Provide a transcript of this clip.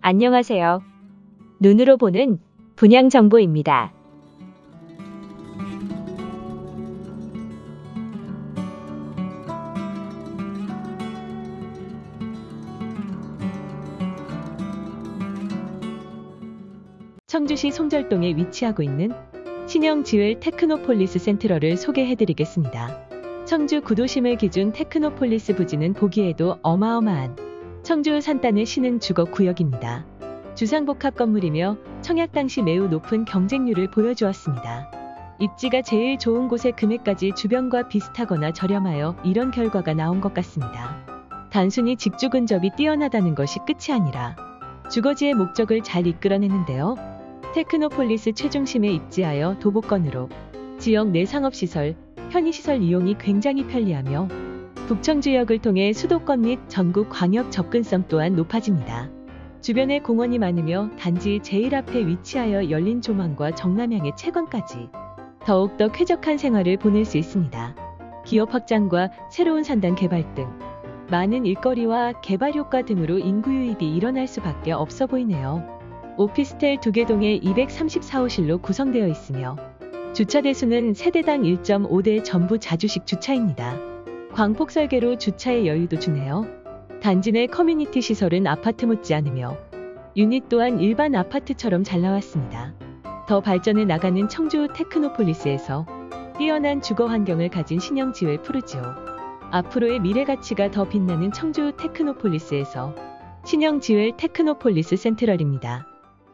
안녕하세요. 눈으로 보는 분양 정보입니다. 청주시 송절동에 위치하고 있는 신형 지웰 테크노폴리스 센트럴을 소개해드리겠습니다. 청주 구도심을 기준 테크노폴리스 부지는 보기에도 어마어마한 청주 산단을 신은 주거 구역입니다. 주상복합 건물이며 청약 당시 매우 높은 경쟁률을 보여주었습니다. 입지가 제일 좋은 곳의 금액까지 주변과 비슷하거나 저렴하여 이런 결과가 나온 것 같습니다. 단순히 직주 근접이 뛰어나다는 것이 끝이 아니라 주거지의 목적을 잘 이끌어내는데요. 테크노폴리스 최중심에 입지하여 도보권으로 지역 내 상업시설, 편의시설 이용이 굉장히 편리하며 북청주역을 통해 수도권 및 전국 광역 접근성 또한 높아집니다. 주변에 공원이 많으며 단지 제일 앞에 위치하여 열린 조망과 정남향의 채광까지 더욱더 쾌적한 생활을 보낼 수 있습니다. 기업 확장과 새로운 산단 개발 등 많은 일거리와 개발 효과 등으로 인구 유입이 일어날 수밖에 없어 보이네요. 오피스텔 두 개 동에 234호실로 구성되어 있으며 주차 대수는 세대당 1.5대 전부 자주식 주차입니다. 광폭 설계로 주차의 여유도 주네요. 단지 내 커뮤니티 시설은 아파트 못지 않으며 유닛 또한 일반 아파트처럼 잘 나왔습니다. 더 발전해 나가는 청주 테크노폴리스에서 뛰어난 주거 환경을 가진 신형 지웰 푸르지오. 앞으로의 미래 가치가 더 빛나는 청주 테크노폴리스에서 신형 지웰 테크노폴리스 센트럴입니다.